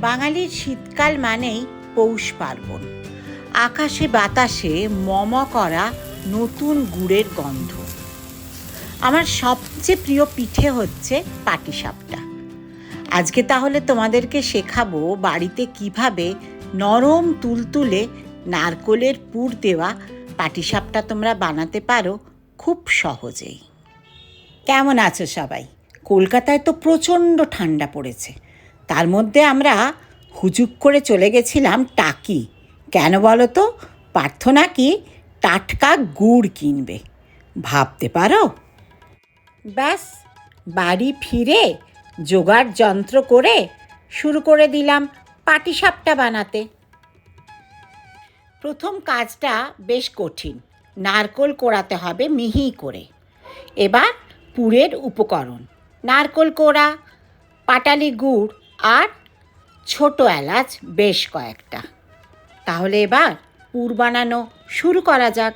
বাঙালির শীতকাল মানেই পৌষ পার্বণ। আকাশে বাতাসে মম করা নতুন গুড়ের গন্ধ। আমার সবচেয়ে প্রিয় পিঠে হচ্ছে পাটিসাপটা। আজকে তাহলে তোমাদেরকে শেখাবো বাড়িতে কীভাবে নরম তুলতুলে নারকোলের পুর দেওয়া পাটিসাপটা তোমরা বানাতে পারো খুব সহজেই। কেমন আছো সবাই? কলকাতায় তো প্রচণ্ড ঠান্ডা পড়েছে। তার মধ্যে আমরা হুজুক করে চলে গেছিলাম টাকি। কেন বলো তো? পার্থ নাকি টাটকা গুড় কিনবে। ভাবতে পারো? ব্যাস, বাড়ি ফিরে জোগাড় যন্ত্র করে শুরু করে দিলাম পাটিসাপটা বানাতে। প্রথম কাজটা বেশ কঠিন। নারকোল কোড়াতে হবে মিহি করে। এবার পুরের উপকরণ। নারকোল কোড়া, পাটালি গুড় আর ছোট এলাচ বেশ কয়েকটা। তাহলে এবার পুর বানানো শুরু করা যাক।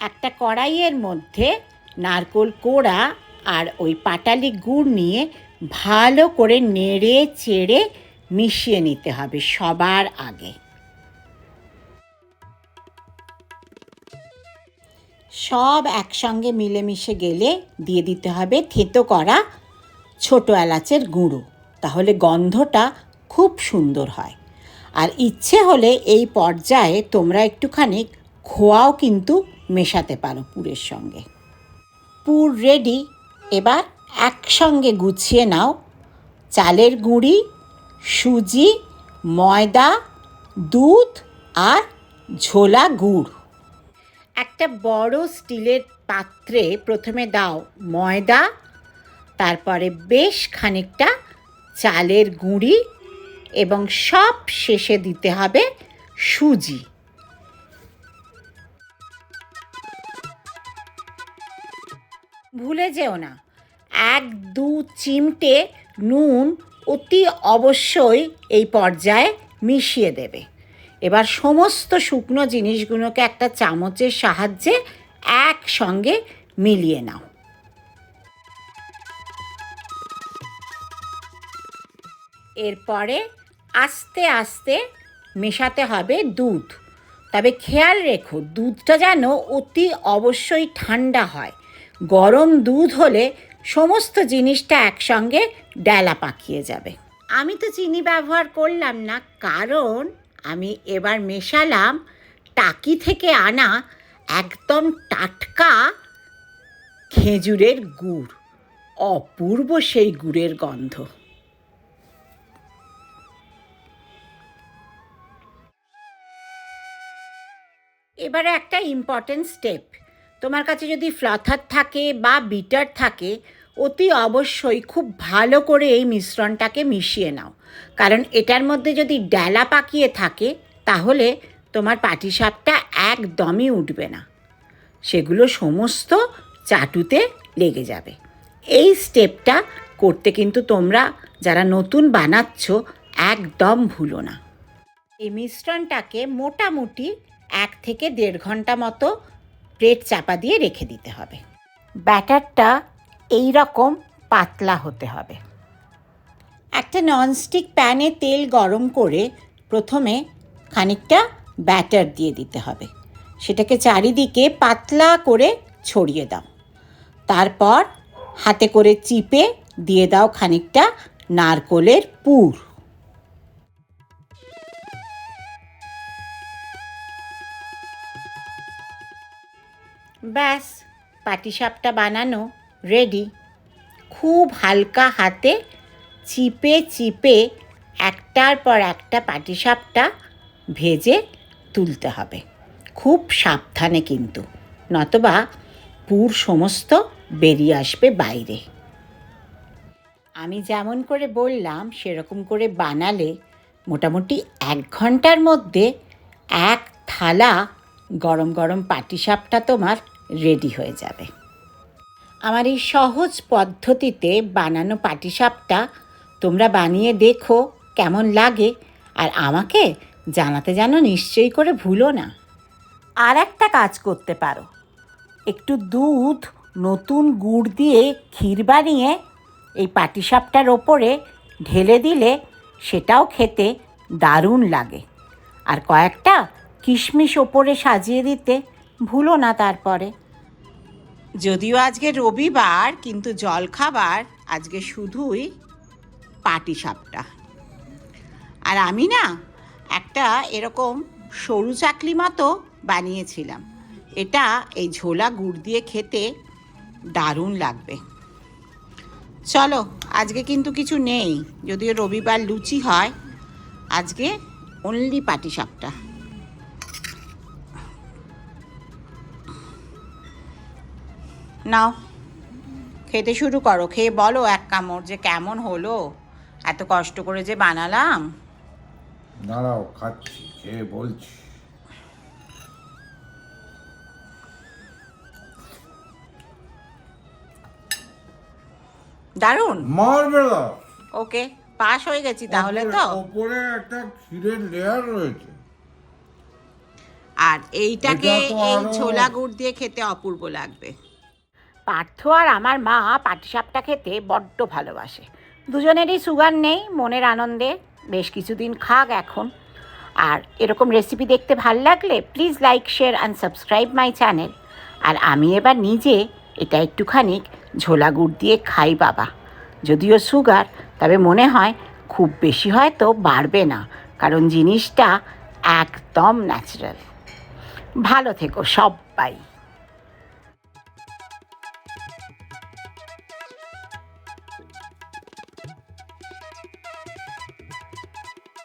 একটা কড়াইয়ের মধ্যে নারকোল কোড়া আর ওই পাটালি গুড় নিয়ে ভালো করে নেড়ে চেড়ে মিশিয়ে নিতে হবে সবার আগে। সব একসঙ্গে মিলেমিশে গেলে দিয়ে দিতে হবে থেতো করা ছোট এলাচের গুঁড়ো। তাহলে গন্ধটা খুব সুন্দর হয়। আর ইচ্ছে হলে এই পর্যায়ে তোমরা একটুখানি খোয়াও কিন্তু মেশাতে পারো পুরের সঙ্গে। পুর রেডি এবার একসঙ্গে গুছিয়ে নাও। চালের গুঁড়ি, সুজি, ময়দা, দুধ আর ঝোলা গুড়। একটা বড় স্টিলের পাত্রে প্রথমে দাও ময়দা, তারপরে বেশ খানিকটা চালের গুঁড়ি এবং সব শেষে দিতে হবে সুজি। ভুলে যেও না, এক দু চিমটে নুন অতি অবশ্যই এই পর্যায়ে মিশিয়ে দেবে। এবার সমস্ত শুকনো জিনিসগুলোকে একটা চামচের সাহায্যে একসঙ্গে মিলিয়ে নাও। এরপরে আস্তে আস্তে মেশাতে হবে দুধ। তবে খেয়াল রেখো, দুধটা যেন অতি অবশ্যই ঠান্ডা হয়। গরম দুধ হলে সমস্ত জিনিসটা একসঙ্গে ডেলা পাকিয়ে যাবে। আমি তো চিনি ব্যবহার করলাম না, কারণ আমি এবার মেশালাম টাকি থেকে আনা একদম টাটকা খেজুরের গুড়, অপূর্ব সেই গুড়ের গন্ধ। এবারে একটা ইম্পর্টেন্ট স্টেপ তোমার কাছে যদি ফ্লথার থাকে বা বিটার থাকে অতি অবশ্যই খুব ভালো করে এই মিশ্রণটাকে মিশিয়ে নাও। কারণ এটার মধ্যে যদি ডেলা পাকিয়ে থাকে, তাহলে তোমার পাটিসাপটা একদমই উঠবে না। সেগুলো সমস্ত চাটুতে লেগে যাবে। এই স্টেপটা করতে কিন্তু তোমরা যারা নতুন বানাচ্ছ, একদম ভুলো না। এই মিশ্রণটাকে মোটামুটি এক থেকে দেড় ঘণ্টা মতো প্লেট চাপা দিয়ে রেখে দিতে হবে। ব্যাটারটা এই রকম পাতলা হতে হবে। একটা ননস্টিক প্যানে তেল গরম করে প্রথমে খানিকটা ব্যাটার দিয়ে দিতে হবে। সেটাকে চারিদিকে পাতলা করে ছড়িয়ে দাও। তারপর হাতে করে চিপে দিয়ে দাও খানিকটা নারকোলের পুর। ব্যাস, পাটিসাপটা বানানো রেডি খুব হালকা হাতে চিপে চিপে একটার পর একটা পাটিসাপটা ভেজে তুলতে হবে। খুব সাবধানে কিন্তু, নতবা পুর সমস্ত বেরিয়ে আসবে বাইরে। আমি যেমন করে বললাম, সেরকম করে বানালে মোটামুটি এক ঘণ্টার মধ্যে এক থালা গরম গরম পাটিসাপটা তোমার রেডি হয়ে যাবে। আমার এই সহজ পদ্ধতিতে বানানো পাটিসাপটা তোমরা বানিয়ে দেখো, কেমন লাগে। আর আমাকে জানাতে যেন নিশ্চয়ই করে ভুলো না। আর একটা কাজ করতে পারো। একটু দুধ, নতুন গুড় দিয়ে ক্ষীর বানিয়ে এই পাটিসাপটার ওপরে ঢেলে দিলে সেটাও খেতে দারুণ লাগে। আর কয়েকটা কিশমিশ ওপরে সাজিয়ে দিতে ভুলো না তারপরে। যদিও আজকে রবিবার, কিন্তু জলখাবার আজকে শুধুই পাটিসাপটা আর আমি না একটা এরকম সরু চাকলি মতো বানিয়েছিলাম। এটা এই ঝোলা গুড় দিয়ে খেতে দারুণ লাগবে। চলো, আজকে কিন্তু কিছু নেই। যদিও রবিবার লুচি হয়, আজকে অনলি পাটিসাপটা নাও খেতে শুরু করো। খেয়ে বলো এক কামড় যে কেমন হলো। এত কষ্ট করে যে বানালাম। দাঁড়াও খাচ্ছি খেয়ে বলছি। মারবে ওকে পাস হয়ে গেছি তাহলে তো। ওপরে একটা ক্ষীরের লেয়ার রয়েছে। আর এইটাকে এই ছোলা গুড় দিয়ে খেতে অপূর্ব লাগবে। পার্থ আর আমার মা পাটিসাপটা খেতে বড্ড ভালোবাসে। দুজনেরই সুগার নেই, মনের আনন্দে। বেশ কিছুদিন খাক এখন। আর এরকম রেসিপি দেখতে ভালো লাগলে please like share and subscribe my channel আর আমি এবার নিজে এটা একটুখানি ঝোলা গুড় দিয়ে খাই বাবা। যদিও সুগার, তবে মনে হয় খুব বেশি হয়তো বাড়বে না, কারণ জিনিসটা একদম ন্যাচারাল ভালো থেকো সবাই